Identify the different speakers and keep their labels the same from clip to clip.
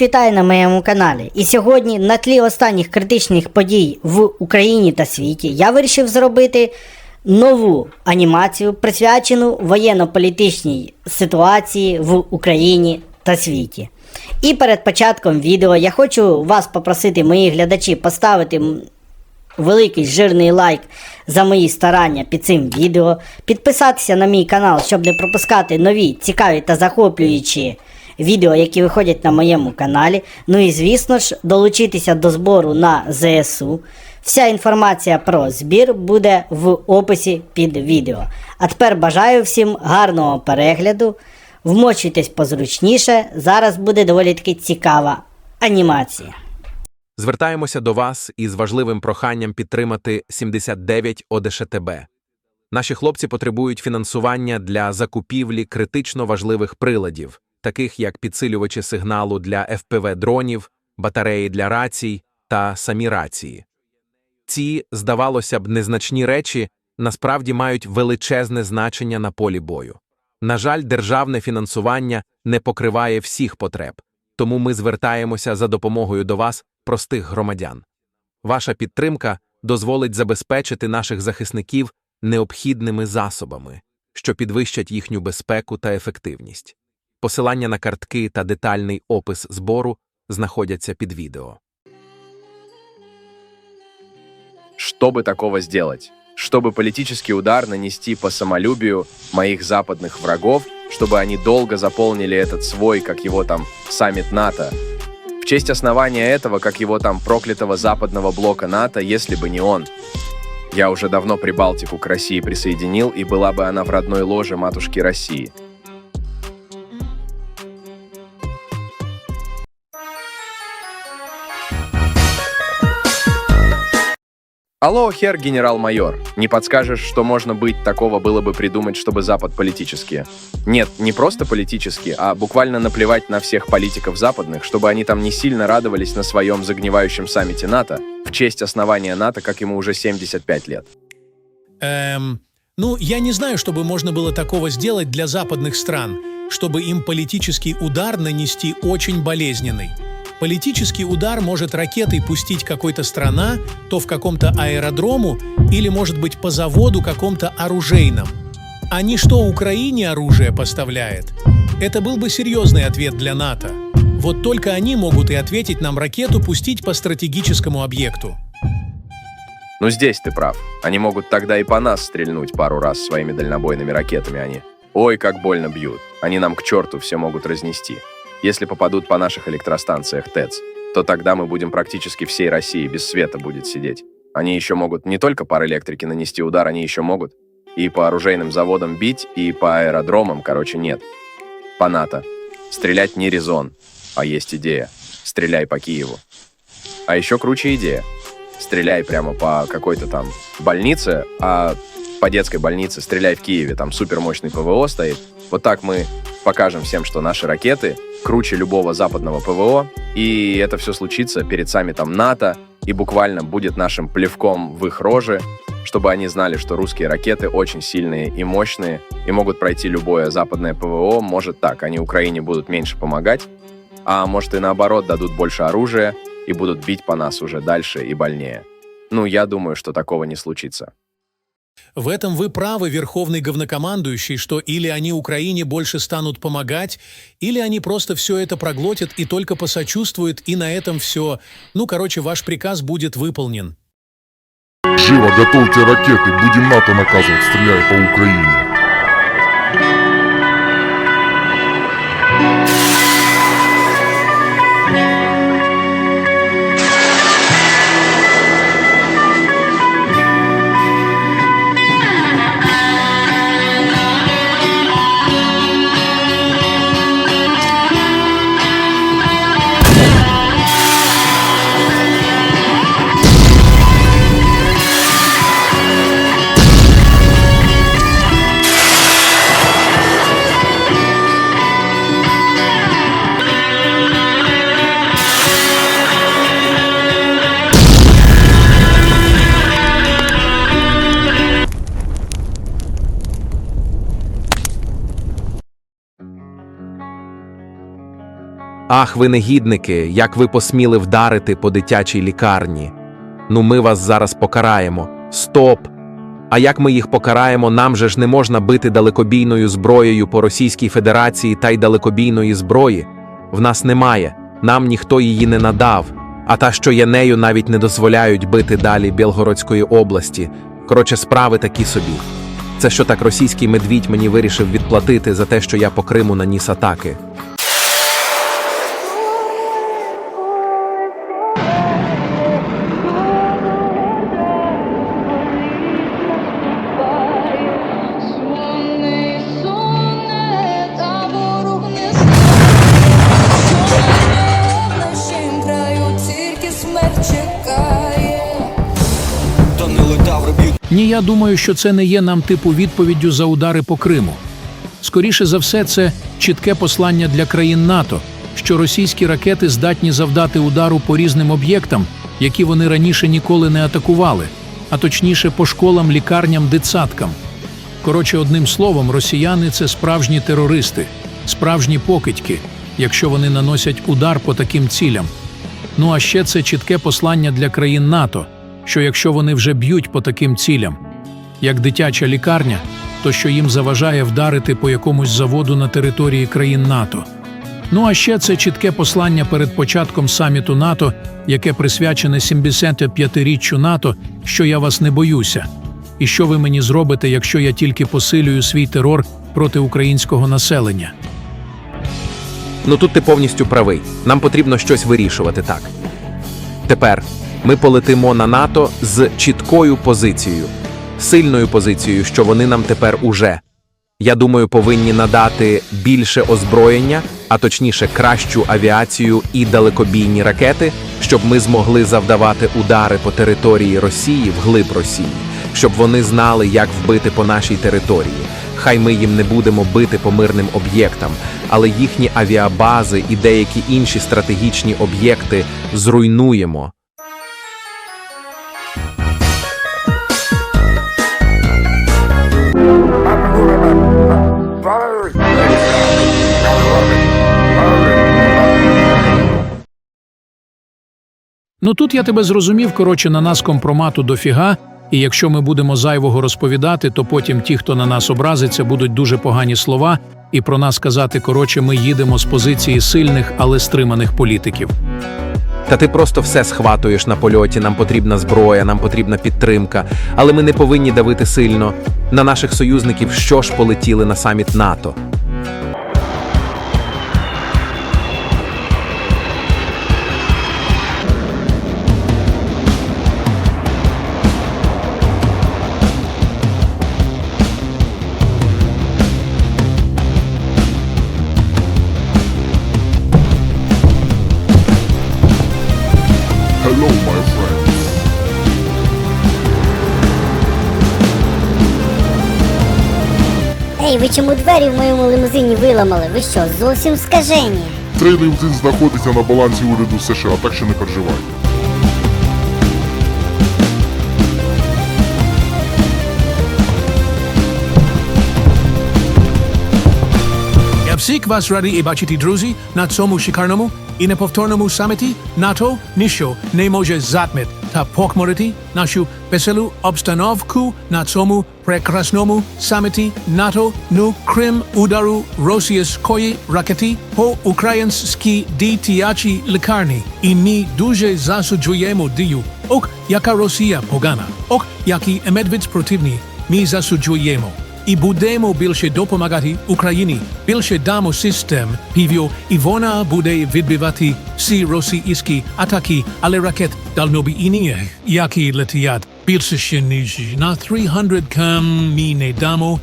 Speaker 1: Всіх вітаю на моєму каналі. І сьогодні, на тлі останніх критичних подій в Україні та світі, я вирішив зробити нову анімацію, присвячену воєнно-політичній ситуації в Україні та світі. І перед початком відео я хочу вас попросити, мої глядачі, поставити великий жирний лайк за мої старання під цим відео, підписатися на мій канал, щоб не пропускати нові цікаві та захоплюючі відео, які виходять на моєму каналі. Ну і звісно ж, долучитися до збору на ЗСУ. Вся інформація про збір буде в описі під відео. А тепер бажаю всім гарного перегляду. Вмочуйтесь позручніше. Зараз буде доволі таки цікава анімація.
Speaker 2: Звертаємося до вас із важливим проханням підтримати 79 ОДШТБ. Наші хлопці потребують фінансування для закупівлі критично важливих приладів, таких як підсилювачі сигналу для FPV-дронів, батареї для рацій та самі рації. Ці, здавалося б, незначні речі насправді мають величезне значення на полі бою. На жаль, державне фінансування не покриває всіх потреб, тому ми звертаємося за допомогою до вас, простих громадян. Ваша підтримка дозволить забезпечити наших захисників необхідними засобами, що підвищать їхню безпеку та ефективність. Посилання на картки та детальний опис збору знаходяться під відео.
Speaker 3: Чтобы такого сделать? Чтобы политический удар нанести по самолюбию моих западных врагов, чтобы они долго заполнили этот свой, как его там, саммит НАТО. В честь основания этого, как его там, проклятого западного блока НАТО, если бы не он. Я уже давно Прибалтику к России присоединил, и была бы она в родной ложе матушки России. Алло, хер генерал-майор, не подскажешь, что можно быть такого было бы придумать, чтобы Запад политически? Нет, не просто политически, а буквально наплевать на всех политиков западных, чтобы они там не сильно радовались на своем загнивающем саммите НАТО в честь основания НАТО, как ему уже 75 лет.
Speaker 4: Эм, ну, я не знаю, чтобы можно было такого сделать для западных стран, чтобы им политический удар нанести очень болезненный. Политический удар может ракетой пустить какой-то страна, то в каком-то аэродрому или, может быть, по заводу каком-то оружейном. А не что Украине оружие поставляет. Это был бы серьезный ответ для НАТО. Вот только они могут и ответить нам ракету пустить по стратегическому объекту.
Speaker 3: Ну здесь ты прав. Они могут тогда и по нас стрельнуть пару раз своими дальнобойными ракетами они. Ой, как больно бьют. Они нам к черту все могут разнести. Если попадут по наших электростанциях ТЭЦ, то тогда мы будем практически всей России без света будет сидеть. Они еще могут не только по электрики нанести удар, они еще могут и по оружейным заводам бить, и по аэродромам, короче, нет. По НАТО. Стрелять не резон, а есть идея. Стреляй по Киеву. А еще круче идея. Стреляй прямо по какой-то там больнице, а по детской больнице стреляй в Киеве, там супермощный ПВО стоит. Вот так мы покажем всем, что наши ракеты круче любого западного ПВО, и это все случится перед саммитом НАТО, и буквально будет нашим плевком в их рожи, чтобы они знали, что русские ракеты очень сильные и мощные, и могут пройти любое западное ПВО. Может так, они Украине будут меньше помогать, а может и наоборот дадут больше оружия и будут бить по нас уже дальше и больнее. Ну, я думаю, что такого не случится.
Speaker 4: В этом вы правы, верховный говнокомандующий, что или они Украине больше станут помогать, или они просто все это проглотят и только посочувствуют, и на этом все. Ну, короче, ваш приказ будет выполнен.
Speaker 5: Живо готовьте ракеты, будем НАТО наказывать, стреляя по Украине.
Speaker 2: Ах, ви негідники, як ви посміли вдарити по дитячій лікарні. Ну, ми вас зараз покараємо. Стоп! А як ми їх покараємо, нам же ж не можна бити далекобійною зброєю по Російській Федерації та й далекобійної зброї. В нас немає, нам ніхто її не надав. А та, що є нею, навіть не дозволяють бити далі Білгородської області. Коротше, справи такі собі. Це що так російський медвідь мені вирішив відплатити за те, що я по Криму наніс атаки.
Speaker 4: Ні, я думаю, що це не є нам типу відповіддю за удари по Криму. Скоріше за все, це чітке послання для країн НАТО, що російські ракети здатні завдати удару по різним об'єктам, які вони раніше ніколи не атакували, а точніше по школам, лікарням, дитсадкам. Коротше, одним словом, росіяни це справжні терористи, справжні покидьки, якщо вони наносять удар по таким цілям. Ну а ще це чітке послання для країн НАТО, що якщо вони вже б'ють по таким цілям, як дитяча лікарня, то що їм заважає вдарити по якомусь заводу на території країн НАТО. Ну а ще це чітке послання перед початком саміту НАТО, яке присвячене 75-річчю НАТО, що я вас не боюся. І що ви мені зробите, якщо я тільки посилюю свій терор проти українського населення?
Speaker 2: Ну тут ти повністю правий. Нам потрібно щось вирішувати так. Тепер ми полетимо на НАТО з чіткою позицією, сильною позицією, що вони нам тепер уже. Я думаю, повинні надати більше озброєння, а точніше кращу авіацію і далекобійні ракети, щоб ми змогли завдавати удари по території Росії вглиб Росії, щоб вони знали, як вбити по нашій території. Хай ми їм не будемо бити по мирним об'єктам, але їхні авіабази і деякі інші стратегічні об'єкти зруйнуємо.
Speaker 4: Ну тут я тебе зрозумів, коротше, на нас компромату дофіга, і якщо ми будемо зайвого розповідати, то потім ті, хто на нас образиться, будуть дуже погані слова, і про нас казати, коротше, ми їдемо з позиції сильних, але стриманих політиків.
Speaker 2: Та ти просто все схватуєш на польоті. Нам потрібна зброя, нам потрібна підтримка. Але ми не повинні давити сильно на наших союзників, що ж полетіли на саміт НАТО.
Speaker 6: Ви чому двері в моєму лимузині виламали? Ви що, зовсім скажені?
Speaker 5: Цей лимузин знаходиться на балансі уряду США, так що не Vsik
Speaker 4: vas radi i bačiti druzi na tomu šikarnomu i nepovtornomu sameti, na to nišo ne može zatmet, ta pokmoriti našu veselu obstanovku na tomu prekrasnomu sameti NATO nu Krim udaru Rosijas koji raketi po ukrajinski ditijači likarni i ni duže zasuđujemo diju, ok jaka Rosija pogana, ok jaki medved protivni, mi zasuđujemo. І будемо більше допомагати Україні, більше дамо систем пів'ю, і вона буде відбивати всі російські атаки, але ракет дальнобійні, які летять більше ще ніж на 300 км ми не дамо.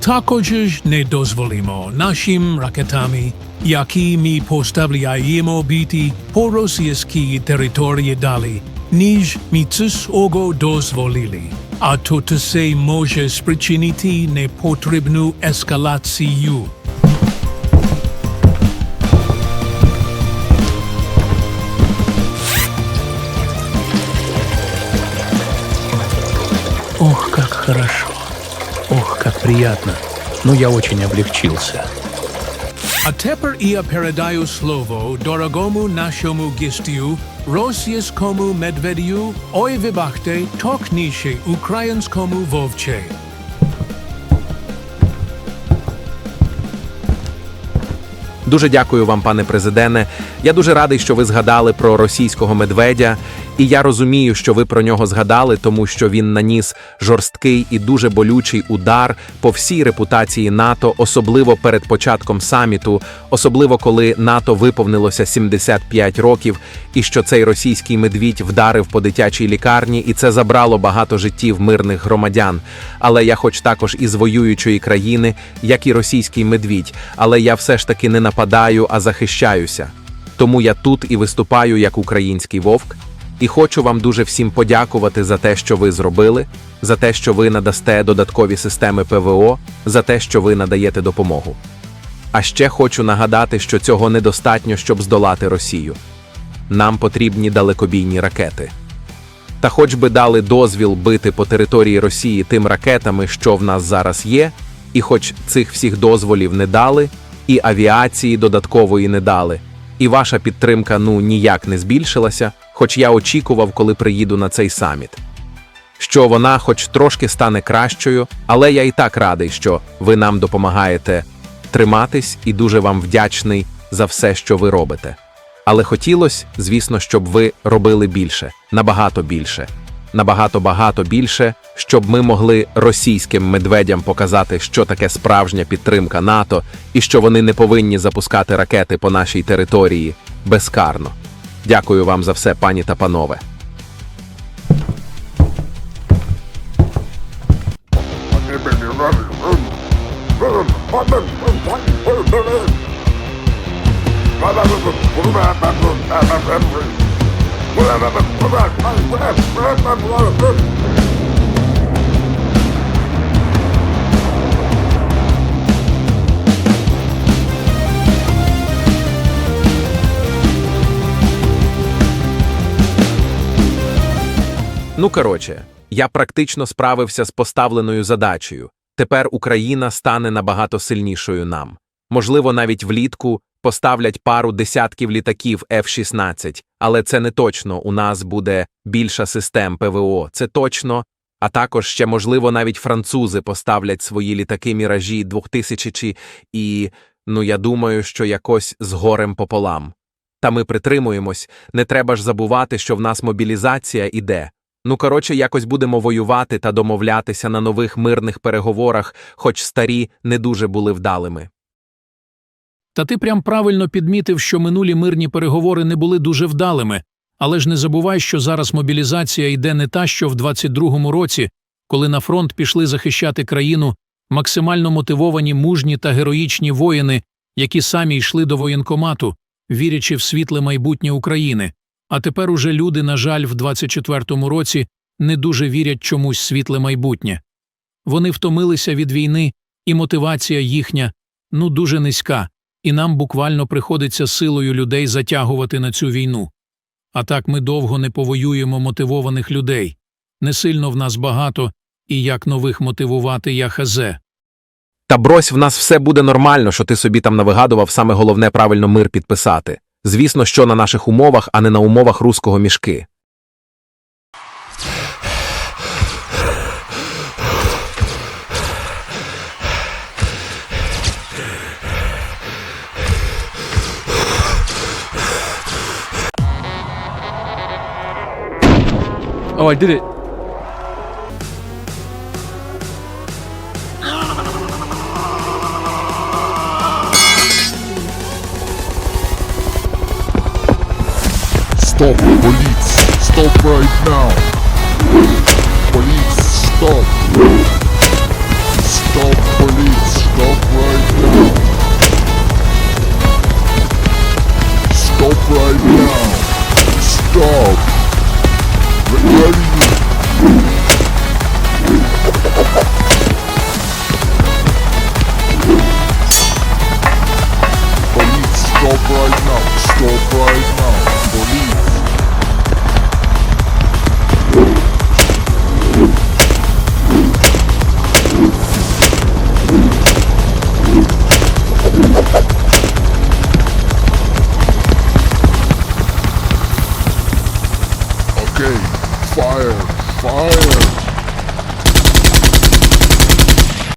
Speaker 4: Також ж не дозволимо нашим ракетами, які ми поставляємо бити по російській території далі, ніж ми цього дозволили. А то це може спричинити непотрібну ескалацію. Ох, как хорошо. Ох, как приятно. Ну, я очень облегчился. A tepер ia передаю слово дорогому нашому гостю, rosyjskomu medwediu ojwybachtej tokniejszej ukrainskomu wowczej.
Speaker 2: Дуже дякую вам, пане президене. Я дуже радий, що ви згадали про російського медведя, і я розумію, що ви про нього згадали, тому що він наніс жорсткий і дуже болючий удар по всій репутації НАТО, особливо перед початком саміту, особливо коли НАТО виповнилося 75 років, і що цей російський медвідь вдарив по дитячій лікарні, і це забрало багато життів мирних громадян. Але я, хоч також із воюючої країни, як і російський медвідь, але я все ж таки не нападаю, а захищаюся. Тому я тут і виступаю як український вовк. І хочу вам дуже всім подякувати за те, що ви зробили, за те, що ви надасте додаткові системи ПВО, за те, що ви надаєте допомогу. А ще хочу нагадати, що цього недостатньо, щоб здолати Росію. Нам потрібні далекобійні ракети. Та хоч би дали дозвіл бити по території Росії тим ракетами, що в нас зараз є, і хоч цих всіх дозволів не дали, і авіації додаткової не дали, і ваша підтримка ну ніяк не збільшилася, хоч я очікував, коли приїду на цей саміт. Що вона, хоч трошки стане кращою, але я і так радий, що ви нам допомагаєте триматись і дуже вам вдячний за все, що ви робите. Але хотілося, звісно, щоб ви робили більше, набагато більше, набагато багато більше, щоб ми могли російським медведям показати, що таке справжня підтримка НАТО і що вони не повинні запускати ракети по нашій території безкарно. Дякую вам за все, пані та панове. Ну коротше, я практично справився з поставленою задачею. Тепер Україна стане набагато сильнішою нам. Можливо, навіть влітку поставлять пару десятків літаків F-16, але це не точно. У нас буде більша систем ПВО. Це точно. А також ще, можливо, навіть французи поставлять свої літаки міражі 2000 і, ну я думаю, що якось з горем пополам. Та ми притримуємось, не треба ж забувати, що в нас мобілізація іде. Ну, коротше, якось будемо воювати та домовлятися на нових мирних переговорах, хоч старі не дуже були вдалими.
Speaker 4: Та ти прям правильно підмітив, що минулі мирні переговори не були дуже вдалими, але ж не забувай, що зараз мобілізація йде не та, що в 22-му році, коли на фронт пішли захищати країну максимально мотивовані мужні та героїчні воїни, які самі йшли до воєнкомату, вірячи в світле майбутнє України. А тепер уже люди, на жаль, в 24-му році не дуже вірять чомусь світле майбутнє. Вони втомилися від війни, і мотивація їхня ну дуже низька, і нам буквально приходиться силою людей затягувати на цю війну. А так ми довго не повоюємо мотивованих людей. Не сильно в нас багато, і як нових мотивувати я хазе.
Speaker 2: Та брось, в нас все буде нормально, що ти собі там навигадував саме головне правильно мир підписати. Звісно, що на наших умовах, а не на умовах руського мішки.
Speaker 7: Oh, I did it.
Speaker 5: Stop, police! Stop right now! Police, stop! Stop, police! Stop right now! Stop right now! Stop! Stop right now! Stop right now!